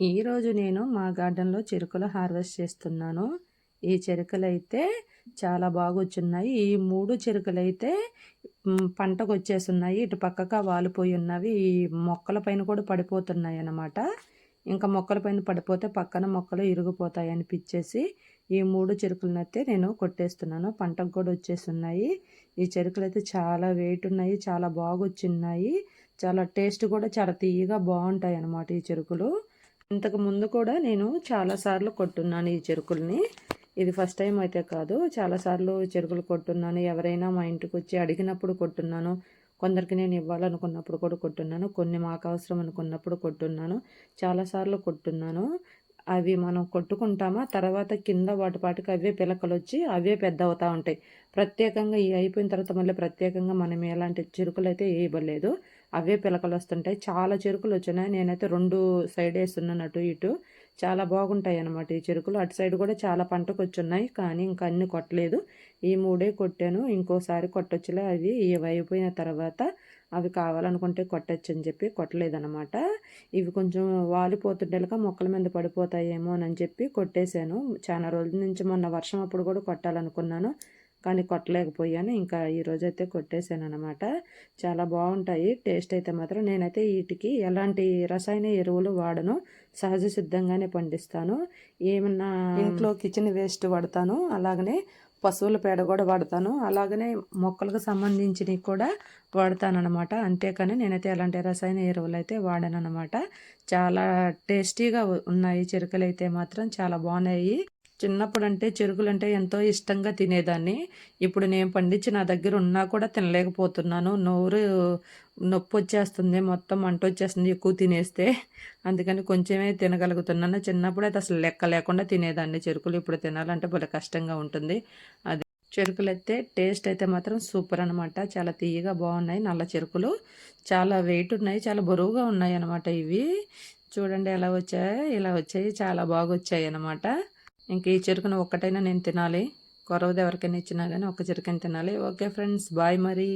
ఈరోజు నేను మా గార్డెన్లో చెరుకులు హార్వెస్ట్ చేస్తున్నాను. ఈ చెరుకులు అయితే చాలా బాగా వచ్చున్నాయి ఈ మూడు చెరుకులు అయితే పంటకు వచ్చేస్తున్నాయి ఇటు పక్కగా వాలిపోయి ఉన్నవి ఈ మొక్కల పైన కూడా పడిపోతున్నాయి అన్నమాట. ఇంకా మొక్కల పైన పడిపోతే పక్కన మొక్కలు ఇరిగిపోతాయి అనిపించేసి ఈ మూడు చెరుకులనైతే నేను కొట్టేస్తున్నాను. పంటకు కూడా వచ్చేస్తున్నాయి ఈ చెరుకులు అయితే చాలా వెయిట్ ఉన్నాయి చాలా బాగా వచ్చిన్నాయి చాలా టేస్ట్ కూడా చాలా తీయగా బాగుంటాయి అన్నమాట ఈ చెరుకులు. ఇంతకు ముందు కూడా నేను చాలాసార్లు కొట్టున్నాను ఈ చెరుకుల్ని. ఇది ఫస్ట్ టైం అయితే కాదు. చాలాసార్లు చెరుకులు కొట్టున్నాను. ఎవరైనా మా ఇంటికి వచ్చి అడిగినప్పుడు కొట్టున్నాను. కొందరికి నేను ఇవ్వాలనుకున్నప్పుడు కూడా కొట్టున్నాను. కొన్ని మాకు అవసరం అనుకున్నప్పుడు కొట్టున్నాను. చాలాసార్లు కొట్టున్నాను. అవి మనం కొట్టుకుంటామా? తర్వాత కింద వాటిపాటికి అవే పిలకలు వచ్చి అవే పెద్ద అవుతూ ఉంటాయి. ప్రత్యేకంగా ఇవి అయిపోయిన తర్వాత మళ్ళీ ప్రత్యేకంగా మనం ఎలాంటి చెరుకులు అయితే వేయబడలేదు. అవే పిలకలు వస్తుంటాయి. చాలా చెరుకులు వచ్చినాయి నేనైతే రెండు సైడ్ వేస్తున్నాను అటు ఇటు. చాలా బాగుంటాయి అన్నమాట ఈ చెరుకులు. అటు సైడ్ కూడా చాలా పంటకు వచ్చున్నాయి కానీ ఇంకా అన్ని కొట్టలేదు. ఈ మూడే కొట్టాను. ఇంకోసారి కొట్టొచ్చులే అవి. ఇవి అయిపోయిన తర్వాత అవి కావాలనుకుంటే కొట్టచ్చు అని చెప్పి కొట్టలేదనమాట ఇవి కొంచెం వాలిపోతుండేలాగా మొక్కల మీద పడిపోతాయేమో అని చెప్పి కొట్టేశాను. చాలా రోజుల నుంచి మొన్న వర్షం అప్పుడు కూడా కొట్టాలనుకున్నాను. కానీ కొట్టలేకపోయాను. ఇంకా ఈరోజు అయితే కొట్టేశాను అనమాట చాలా బాగుంటాయి. టేస్ట్ అయితే మాత్రం నేనైతే వీటికి ఎలాంటి రసాయన ఎరువులు వాడను. సహజ సిద్ధంగానే పండిస్తాను. ఏమన్నా ఇంట్లో కిచెన్ వేస్ట్ వాడతాను. అలాగనే పశువుల పేడ కూడా వాడతాను. అలాగనే మొక్కలకు సంబంధించినవి కూడా వాడతాను అనమాట అంతేకాని నేనైతే ఎలాంటి రసాయన ఎరువులు అయితే వాడాను అనమాట చాలా టేస్టీగా ఉన్నాయి. చిరుకలు అయితే మాత్రం చాలా బాగున్నాయి. చిన్నప్పుడు అంటే చెరుకులు అంటే ఎంతో ఇష్టంగా తినేదాన్ని. ఇప్పుడు నేను పండించి నా దగ్గర ఉన్నా కూడా తినలేకపోతున్నాను. నోరు నొప్పి వచ్చేస్తుంది మొత్తం మంట వచ్చేస్తుంది ఎక్కువ తినేస్తే. అందుకని కొంచెమే తినగలుగుతున్నాను. చిన్నప్పుడు అయితే అసలు లెక్క లేకుండా తినేదాన్ని. చెరుకులు ఇప్పుడు తినాలంటే భలే కష్టంగా ఉంటుంది. అది చెరుకులు అయితే టేస్ట్ అయితే మాత్రం సూపర్ అనమాట చాలా తీయగా బాగున్నాయి నల్ల చెరుకులు. చాలా వెయిట్ ఉన్నాయి చాలా బరువుగా ఉన్నాయి అనమాట ఇవి. చూడండి ఎలా వచ్చాయి ఇలా వచ్చాయి చాలా బాగా వచ్చాయి అనమాట ఇంక ఈ చెరుకును ఒక్కటైనా నేను తినాలి. కొరవది ఎవరికైనా ఇచ్చినా కానీ ఒక చెరుకని తినాలి. ఓకే ఫ్రెండ్స్ బాయ్ మరి.